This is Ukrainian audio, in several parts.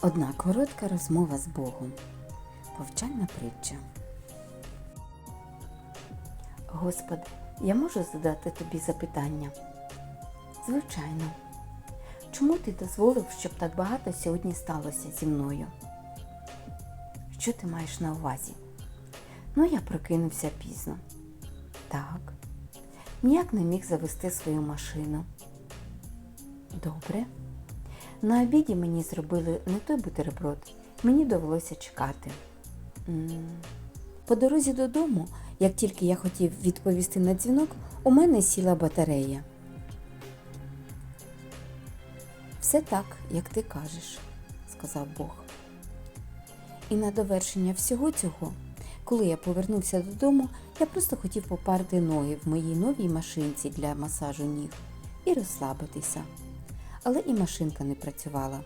Одна коротка розмова з Богом. Повчальна притча. Господи, я можу задати тобі запитання? Звичайно. Чому ти дозволив, щоб так багато сьогодні сталося зі мною? Що ти маєш на увазі? Ну, я прокинувся пізно. Так. Ніяк не міг завести свою машину. Добре. На обіді мені зробили не той бутерброд, мені довелося чекати. По дорозі додому, як тільки я хотів відповісти на дзвінок, у мене сіла батарея. Все так, як ти кажеш, сказав Бог. І на довершення всього цього, коли я повернувся додому, я просто хотів попарити ноги в моїй новій машинці для масажу ніг і розслабитися. Але і машинка не працювала.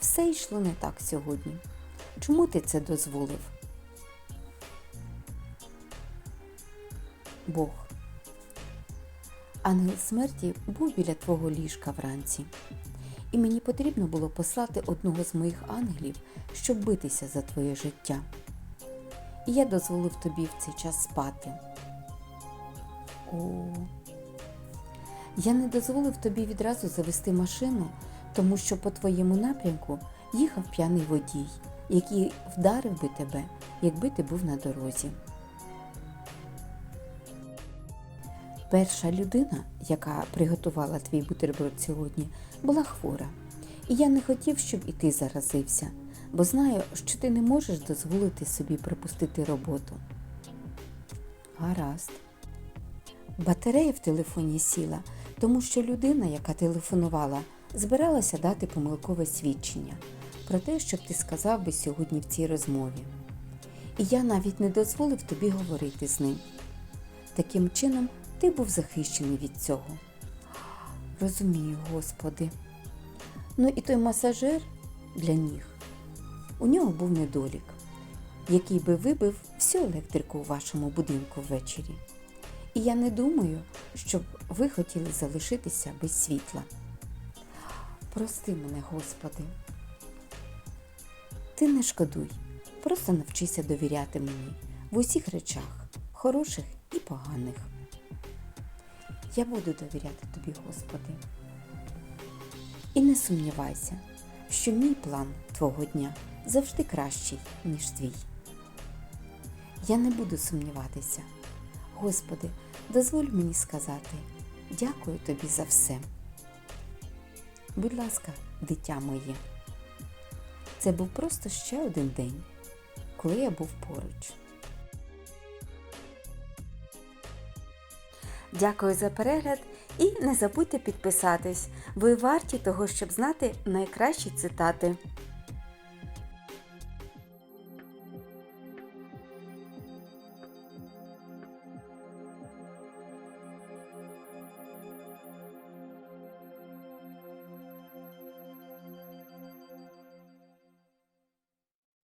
Все йшло не так сьогодні. Чому ти це дозволив? Бог. Ангел смерті був біля твого ліжка вранці, і мені потрібно було послати одного з моїх ангелів, щоб битися за твоє життя. І я дозволив тобі в цей час спати. О, я не дозволив тобі відразу завести машину, тому що по твоєму напрямку їхав п'яний водій, який вдарив би тебе, якби ти був на дорозі. Перша людина, яка приготувала твій бутерброд сьогодні, була хвора. І я не хотів, щоб і ти заразився, бо знаю, що ти не можеш дозволити собі пропустити роботу. Гаразд. Батарея в телефоні сіла, тому що людина, яка телефонувала, збиралася дати помилкове свідчення про те, щоб ти сказав би сьогодні в цій розмові. І я навіть не дозволив тобі говорити з ним. Таким чином, ти був захищений від цього. Розумію, Господи. Ну і той масажер для ніг. У нього був недолік, який би вибив всю електрику у вашому будинку ввечері. І я не думаю, щоб ви хотіли залишитися без світла. Прости мене, Господи. Ти не шкодуй, просто навчися довіряти мені в усіх речах, хороших і поганих. Я буду довіряти тобі, Господи. І не сумнівайся, що мій план твого дня завжди кращий, ніж твій. Я не буду сумніватися. Господи, дозволь мені сказати дякую тобі за все. Будь ласка, дитя моє. Це був просто ще один день, коли я був поруч. Дякую за перегляд і не забудьте підписатись. Ви варті того, щоб знати найкращі цитати.